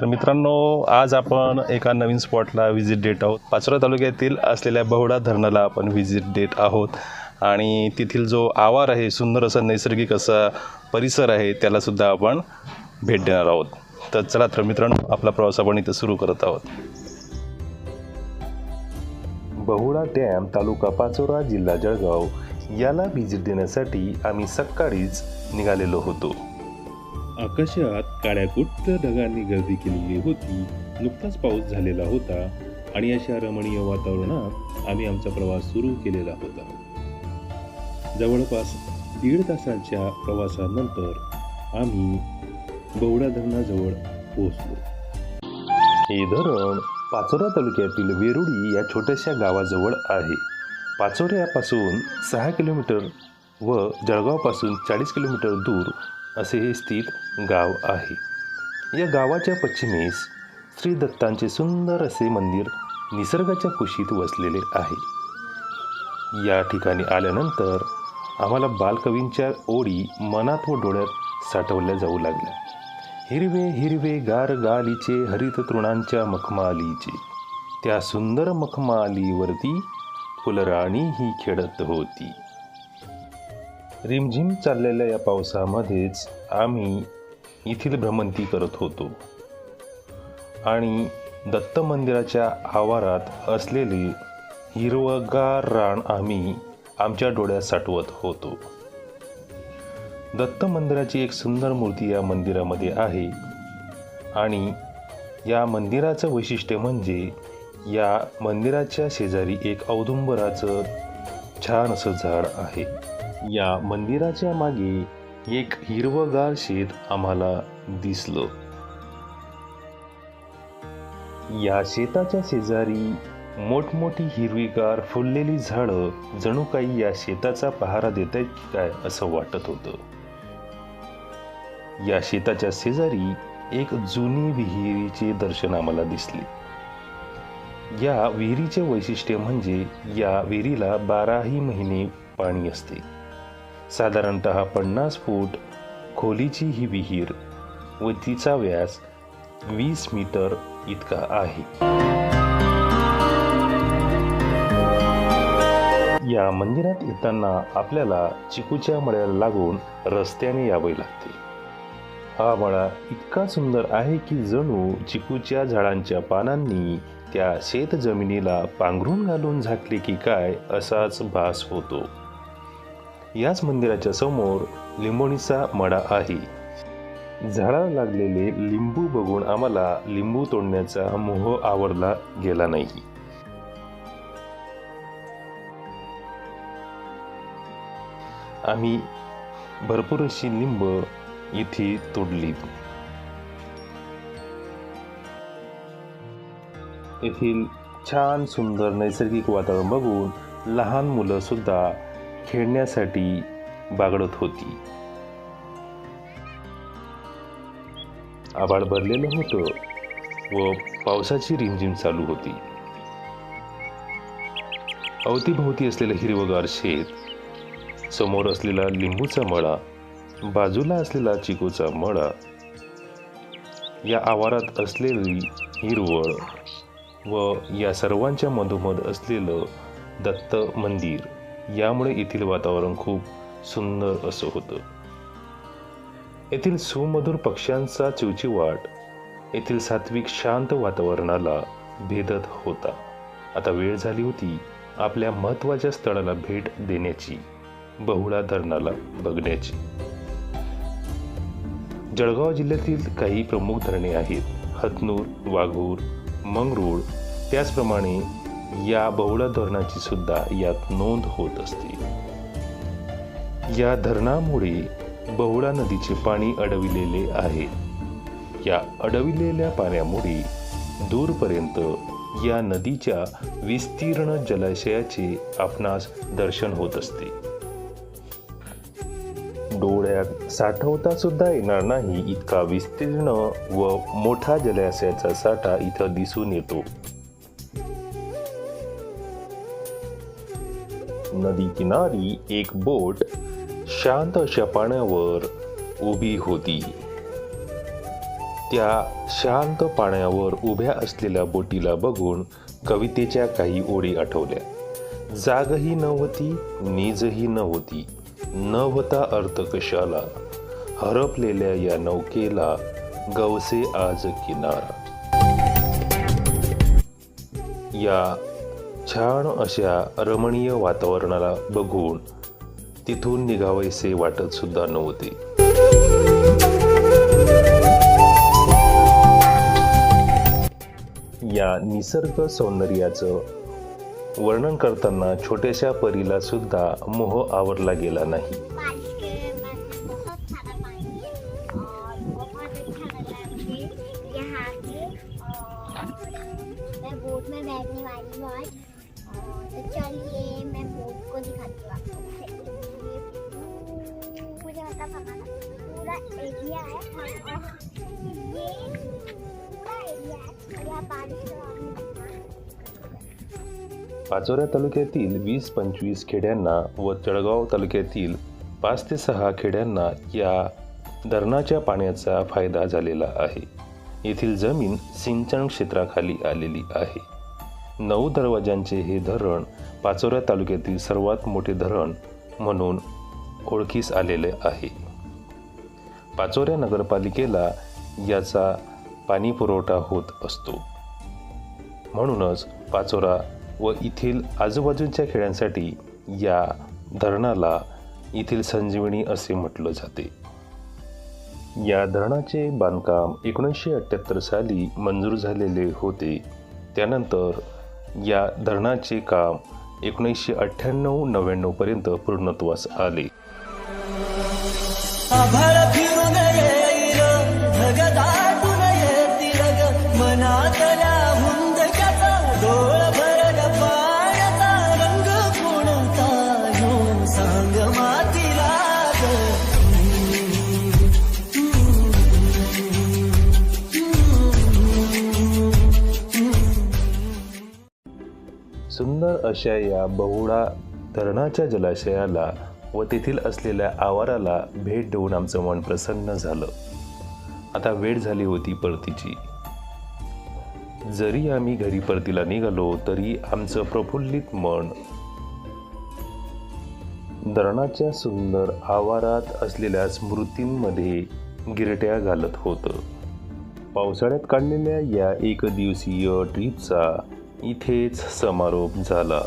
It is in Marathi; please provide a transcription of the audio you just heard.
तर मित्रांनो आज आपण एका नवीन स्पॉटला व्हिजिट देत आहोत. पाचोरा तालुक्यातील असलेल्या बहुडा धरणाला आपण व्हिजिट देत आहोत. आणि तेथील जो आवार आहे सुंदर असा नैसर्गिक असा परिसर आहे त्यालासुद्धा आपण भेट देणार आहोत. तर चला तर मित्रांनो आपला प्रवास आपण इथं सुरू करत आहोत. बहुळा डॅम तालुका पाचोरा जिल्हा जळगाव याला व्हिजिट देण्यासाठी आम्ही सकाळीच निघालेलो होतो. आकाशात काळ्याकुट्ट ढगांनी गर्दी केलेली होती. नुकताच पाऊस झालेला होता आणि अशा रमणीय वातावरणात आम्ही आमचा प्रवास सुरू केलेला होता. जवळपास दीड तासाच्या प्रवासानंतर आम्ही बवडा धरणाजवळ पोहोचलो. हे धरण पाचोरा तालुक्यातील वेरुडी या छोट्याशा गावाजवळ आहे. पाचोऱ्यापासून सहा किलोमीटर व जळगावपासून चाळीस किलोमीटर दूर असे हे स्थित गाव आहे. या गावाच्या पश्चिमेस श्री दत्तांचे सुंदर असे मंदिर निसर्गाच्या कुशीत वसलेले आहे. या ठिकाणी आल्यानंतर आम्हाला बालकवींच्या ओळी मनात व डोळ्यात साठवल्या जाऊ लागल्या. हिरवे हिरवे गार गालीचे हरित तृणांच्या मखमालीचे. त्या सुंदर मखमालीवरती फुलराणी ही खेळत होती. रिमझिम चाललेल्या या पावसामध्येच आम्ही येथील भ्रमंती करत होतो. आणि दत्त मंदिराच्या आवारात असलेले हिरवगार रान आम्ही आमच्या डोळ्यात साठवत होतो. दत्त मंदिराची एक सुंदर मूर्ती या मंदिरामध्ये आहे. आणि या मंदिराचं वैशिष्ट्य म्हणजे या मंदिराच्या शेजारी एक औदुंबराचं छान असं झाड आहे. या मंदिराच्या मागे एक हिरवगार शेत आम्हाला दिसलं. या शेताच्या शेजारी मोठमोठी हिरवीगार फुललेली झाडं जणू काही या शेताचा पहारा देत आहेत की काय असं वाटत होतं. या शेताच्या शेजारी एक जुनी विहिरीचे दर्शन आम्हाला दिसले. या विहिरीचे वैशिष्ट्य म्हणजे या विहिरीला बाराही महिने पाणी असते. साधारणत पन्नास फूट खोलीची ही विहीर व तिचा व्यास वीस मीटर इतका आहे. या मंदिरात येताना आपल्याला चिकूच्या मळ्याला लागून रस्त्याने यावे लागते. हा मळा इतका सुंदर आहे की जणू चिकूच्या झाडांच्या पानांनी त्या शेत जमिनीला पांघरून घालून झाकले की काय असाच भास होतो. याच मंदिराच्या समोर लिंबोणीचा मडा आहे. झाडाला लागलेले लिंबू बघून आम्हाला लिंबू तोडण्याचा मोह आवडला गेला नाही. आम्ही भरपूर अशी लिंब इथे तोडली. येथील छान सुंदर नैसर्गिक वातावरण बघून लहान मुलं सुद्धा खेळण्यासाठी बागडत होती. आभाळ भरलेलं होतं व पावसाची रिमझिम चालू होती. अवतीभोवती असलेलं हिरवगार शेत समोर असलेला लिंबूचा मळा बाजूला असलेला चिकूचा मळा या आवारात असलेली हिरवळ व या सर्वांच्या मधोमध असलेलं दत्त मंदिर यामुळे येथील वातावरण खूप सुंदर असं होतं. येथील सुमधुर पक्ष्यांचा चिवचिवाट येथील सात्विक शांत वातावरणाला भेदत होता. आता वेळ झाली होती आपल्या महत्त्वाच्या स्थळाला भेट देण्याची बहुळा धरणाला बघण्याची. जळगाव जिल्ह्यातील काही प्रमुख धरणे आहेत. हतनूर वाघूर मंगरूळ त्याचप्रमाणे या बहुळा धरणाची सुद्धा यात नोंद होत असते. या धरणामुळे बहुळा नदीचे पाणी अडविलेले आहे. या अडविलेल्या पाण्यामुळे दूरपर्यंत या नदीच्या विस्तीर्ण जलाशयाचे आपणास दर्शन होत असते. डोळ्यात साठवता सुद्धा येणार नाही इतका विस्तीर्ण व मोठा जलाशयाचा साठा इथं दिसून येतो. नदी किनारी एक बोट शांत अशा पाण्यावर उभी होती. त्या शांत पाण्यावर उभ्या असलेल्या बोटीला बघून कवितेच्या काही ओळी आठवल्या. जागही नव्हती नीजही नव्हती. न होता अर्थ कशाला? हरपलेल्या या नौकेला गवसे आज किनारा. या छान अशा रमणीय वातावरणाला बघून तिथून निघावयसे वाटत सुद्धा नव्हते. या निसर्ग सौंदर्याचं वर्णन करताना छोट्याशा परीला सुद्धा मोह आवरला गेला नाही. में बोट में बैठने वाली हूँ तो चलिए मैं बोट को दिखाती हूँ आपको मुझे मतलब हमारा पूरा एरिया है ये पूरा एरिया है यहाँ बारिश पाचोऱ्या तालुक्यातील वीस पंचवीस खेड्यांना व जळगाव तालुक्यातील पाच ते सहा खेड्यांना या धरणाच्या पाण्याचा फायदा झालेला आहे. येथील जमीन सिंचन क्षेत्राखाली आलेली आहे. नऊ दरवाजांचे हे धरण पाचोऱ्या तालुक्यातील सर्वात मोठे धरण म्हणून ओळखीस आलेले आहे. पाचोऱ्या नगरपालिकेला याचा पाणी पुरवठा होत असतो. म्हणूनच पाचोरा व येथील आजूबाजूच्या खेड्यांसाठी या धरणाला येथील संजीवनी असे म्हटलं जाते. या धरणाचे बांधकाम एकोणीसशे अठ्ठ्याहत्तर साली मंजूर झालेले होते. त्यानंतर या धरणाचे काम एकोणीसशे अठ्ठ्याण्णव नव्याण्णवपर्यंत पूर्णत्वास आले. सुंदर अशा या बहुळा धरणाच्या जलाशयाला व तेथील असलेल्या आवाराला भेट देऊन आमचं मन प्रसन्न झालं. आता वेळ झाली होती परतीची. जरी आम्ही घरी परतीला निघालो तरी आमचं प्रफुल्लित मन धरणाच्या सुंदर आवारात असलेल्या स्मृतींमध्ये गिरट्या घालत होतं. पावसाळ्यात काढलेल्या या एक दिवसीय इथेच समारोप झाला.